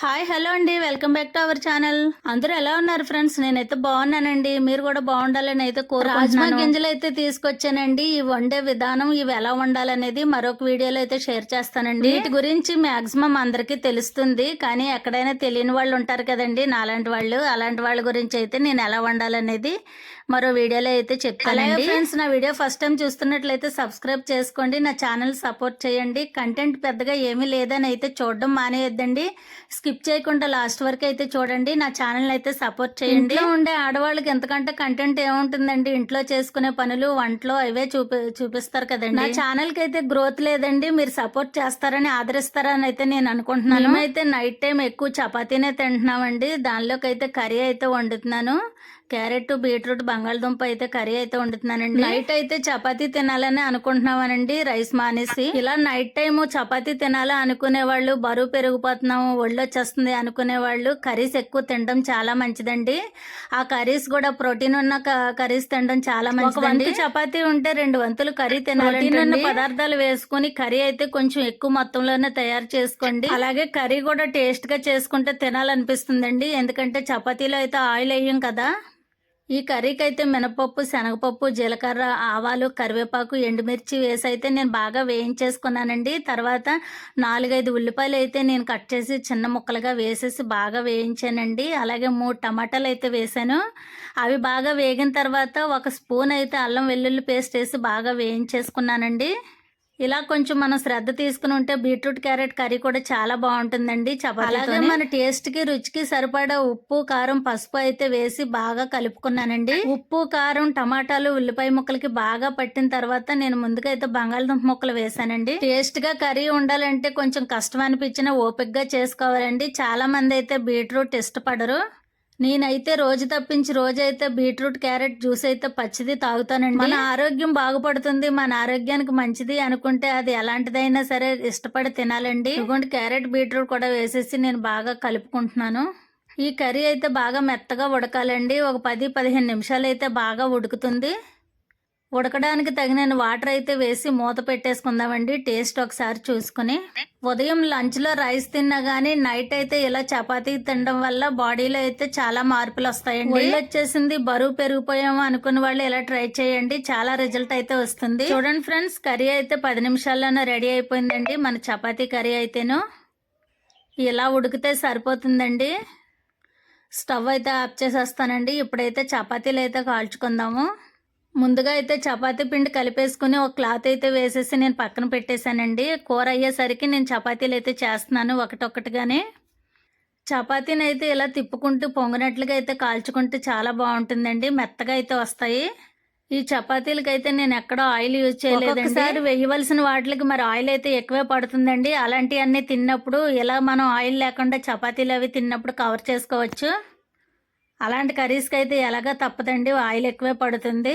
Hi hello అండి. Welcome back to our channel. అందరూ ఎలా ఉన్నారు ఫ్రెండ్స్? నేనైతే బాగున్నానండి. మీరు కూడా బాగుండాలని అయితే రాజ్మా గింజలు అయితే తీసుకొచ్చానండి. ఈ వండే విధానం ఇవి ఎలా వండాలనేది మరొక వీడియోలో అయితే షేర్ చేస్తానండి. వీటి గురించి మాక్సిమం అందరికీ తెలుస్తుంది. కానీ ఎక్కడైనా తెలియని వాళ్ళు ఉంటారు కదండి. నాలాంటి వాళ్ళు అలాంటి వాళ్ళ గురించి అయితే నేను ఎలా వండాలనేది మరో వీడియోలో అయితే చెప్తానండి. ఫ్రెండ్స్ నా వీడియో ఫస్ట్ టైం చూస్తున్నట్లయితే సబ్స్క్రైబ్ చేసుకోండి. నా ఛానల్ సపోర్ట్ చేయండి. కంటెంట్ పెద్దగా ఏమీ లేదని అయితే చూడడం మానేయొద్దండి. స్కిప్ చేయకుండా లాస్ట్ వరకు అయితే చూడండి. నా ఛానల్ అయితే సపోర్ట్ చేయండి. ఇంట్లో ఉండే ఆడవాళ్ళకి ఎంతకంటే కంటెంట్ ఏముంటుందండి? ఇంట్లో చేసుకునే పనులు వంటలో అవే చూపి చూపిస్తారు కదండి. నా ఛానల్కి అయితే గ్రోత్ లేదండి. మీరు సపోర్ట్ చేస్తారని ఆదరిస్తారని అయితే నేను అనుకుంటున్నాను. అయితే నైట్ టైం ఎక్కువ చపాతీనే తింటున్నామండి. దానిలోకి అయితే కర్రీ అయితే వండుతున్నాను. క్యారెట్ బీట్రూట్ బంగాళదుంప అయితే కర్రీ అయితే వండుతున్నానండి. నైట్ అయితే చపాతీ తినాలని అనుకుంటున్నామనండి రైస్ మానేసి. ఇలా నైట్ టైం చపాతీ తినాలా అనుకునే వాళ్ళు బరువు పెరిగిపోతున్నాము ఒళ్ళు వచ్చేస్తుంది అనుకునే వాళ్ళు కర్రీస్ ఎక్కువ తినడం చాలా మంచిదండి. ఆ కర్రీస్ కూడా ప్రోటీన్ ఉన్న కర్రీస్ తినడం చాలా మంచిదండి. చపాతీ ఉంటే రెండు వంతులు కర్రీ తినాలి ఉన్న పదార్థాలు వేసుకుని కర్రీ అయితే కొంచెం ఎక్కువ మొత్తంలోనే తయారు చేసుకోండి. అలాగే కర్రీ కూడా టేస్ట్గా చేసుకుంటే తినాలనిపిస్తుందండి. ఎందుకంటే చపాతీలో అయితే ఆయిల్ వేయం కదా. ఈ కర్రీకి అయితే మినపప్పు శనగపప్పు జీలకర్ర ఆవాలు కరివేపాకు ఎండుమిర్చి వేసి అయితే నేను బాగా వేయించేసుకున్నానండి. తర్వాత నాలుగైదు ఉల్లిపాయలు అయితే నేను కట్ చేసి చిన్న ముక్కలుగా వేసేసి బాగా వేయించానండి. అలాగే మూడు టమాటాలు అయితే వేసాను. అవి బాగా వేగిన తర్వాత ఒక స్పూన్ అయితే అల్లం వెల్లుల్లి పేస్ట్ వేసి బాగా వేయించేసుకున్నానండి. ఇలా కొంచెం మనం శ్రద్ధ తీసుకుని ఉంటే బీట్రూట్ క్యారెట్ కర్రీ కూడా చాలా బాగుంటుందండి అలాగే మన టేస్ట్కి రుచికి సరిపడా ఉప్పు కారం పసుపు అయితే వేసి బాగా కలుపుకున్నానండి. ఉప్పు కారం టమాటాలు ఉల్లిపాయ ముక్కలకి బాగా పట్టిన తర్వాత నేను ముందుగా అయితే బంగాళదుంప ముక్కలు వేసానండి టేస్ట్గా కర్రీ ఉండాలంటే కొంచెం కష్టం అనిపించిన ఓపిక్గా చేసుకోవాలండి. చాలా మంది అయితే బీట్రూట్ ఇష్టపడరు. నేనైతే రోజు తప్పించి రోజైతే బీట్రూట్ క్యారెట్ జ్యూస్ అయితే పచ్చిది తాగుతానండి. మన ఆరోగ్యం బాగుపడుతుంది మన ఆరోగ్యానికి మంచిది అనుకుంటే అది ఎలాంటిదైనా సరే ఇష్టపడి తినాలండి. ఇదిగోండి క్యారెట్ బీట్రూట్ కూడా వేసేసి నేను బాగా కలుపుకుంటున్నాను. ఈ కర్రీ అయితే బాగా మెత్తగా ఉడకాలండి. ఒక పది పదిహేను నిమిషాలు అయితే బాగా ఉడుకుతుంది. ఉడకడానికి తగిన వాటర్ అయితే వేసి మూత పెట్టేసుకుందామండి. టేస్ట్ ఒకసారి చూసుకుని. ఉదయం లంచ్లో రైస్ తిన్నా కానీ నైట్ అయితే ఇలా చపాతీ తినడం వల్ల బాడీలో అయితే చాలా మార్పులు వస్తాయండి. ఒళ్ళు వచ్చేసింది బరువు పెరిగిపోయాము అనుకున్న వాళ్ళు ఇలా ట్రై చేయండి. చాలా రిజల్ట్ అయితే వస్తుంది. చూడండి ఫ్రెండ్స్ కర్రీ అయితే పది నిమిషాల్లోనే రెడీ అయిపోయిందండి. మన చపాతీ కర్రీ అయితేను. ఇలా ఉడికితే సరిపోతుందండి. స్టవ్ అయితే ఆఫ్ చేసేస్తానండి. ఇప్పుడైతే చపాతీలు అయితే కాల్చుకుందాము. ముందుగా అయితే చపాతీ పిండి కలిపేసుకుని ఒక క్లాత్ అయితే వేసేసి నేను పక్కన పెట్టేశానండి. కూర అయ్యేసరికి నేను చపాతీలు అయితే చేస్తున్నాను ఒకటొక్కటిగానే. చపాతీని అయితే ఇలా తిప్పుకుంటూ పొంగినట్లుగా అయితే కాల్చుకుంటే చాలా బాగుంటుందండి. మెత్తగా అయితే వస్తాయి. ఈ చపాతీలకి అయితే నేను ఎక్కడో ఆయిల్ యూజ్ చేయలేదు ఒకసారి వేయవలసిన వాటికి మరి ఆయిల్ అయితే ఎక్కువే పడుతుందండి. అలాంటివన్నీ తిన్నప్పుడు ఇలా మనం ఆయిల్ లేకుండా చపాతీలు అవి తిన్నప్పుడు కవర్ చేసుకోవచ్చు. అలాంటి కర్రీస్కి అయితే ఎలాగో తప్పదండి? ఆయిల్ ఎక్కువే పడుతుంది.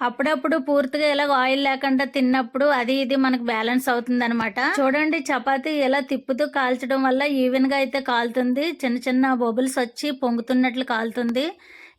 అప్పుడప్పుడు పూర్తిగా ఇలా ఆయిల్ లేకుండా తిన్నప్పుడు అది ఇది మనకు బ్యాలెన్స్ అవుతుంది అనమాట చూడండి చపాతి ఇలా తిప్పుతూ కాల్చడం వల్ల ఈవెన్గా అయితే కాలుతుంది. చిన్న చిన్న బొబుల్స్ వచ్చి పొంగుతున్నట్లు కాలుతుంది.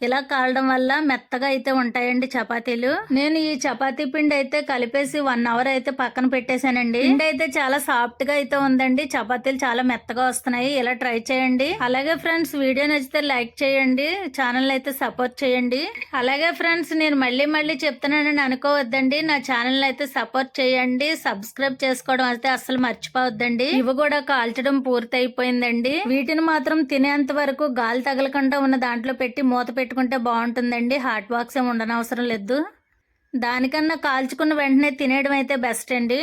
ఇలా కాలడం వల్ల మెత్తగా అయితే ఉంటాయండి చపాతీలు. నేను ఈ చపాతీ పిండి అయితే కలిపేసి వన్ అవర్ అయితే పక్కన పెట్టేశానండి. పిండి అయితే చాలా సాఫ్ట్గా అయితే ఉందండి. చపాతీలు చాలా మెత్తగా వస్తున్నాయి. ఇలా ట్రై చేయండి. అలాగే ఫ్రెండ్స్ వీడియో నచ్చితే లైక్ చేయండి. ఛానల్ అయితే సపోర్ట్ చేయండి. అలాగే ఫ్రెండ్స్ నేను మళ్ళీ మళ్ళీ చెప్తున్నానని అనుకోవద్దండి. నా ఛానల్ అయితే సపోర్ట్ చేయండి. సబ్స్క్రైబ్ చేసుకోవడం అయితే అసలు మర్చిపోవద్దండి. ఇవి కూడా కాల్చడం పూర్తి అయిపోయిందండి వీటిని మాత్రం తినేంత వరకు గాలి తగలకుండా ఉన్న దాంట్లో పెట్టి మూత పెట్టి పెట్టుకుంటే బాగుంటుందండి. హాట్ బాక్స్ ఏమి ఉండనవసరం లేదు. దానికన్నా కాల్చుకున్న వెంటనే తినేయడం అయితే బెస్ట్ అండి.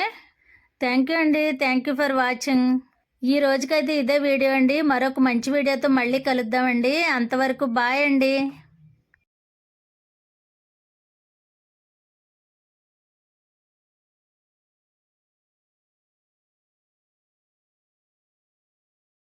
థ్యాంక్ యూ అండి. థ్యాంక్ యూ ఫర్ వాచింగ్ ఈ రోజుకైతే ఇదే వీడియో అండి. మరొక మంచి వీడియోతో మళ్ళీ కలుద్దామండి. అంతవరకు బాయ్ అండి.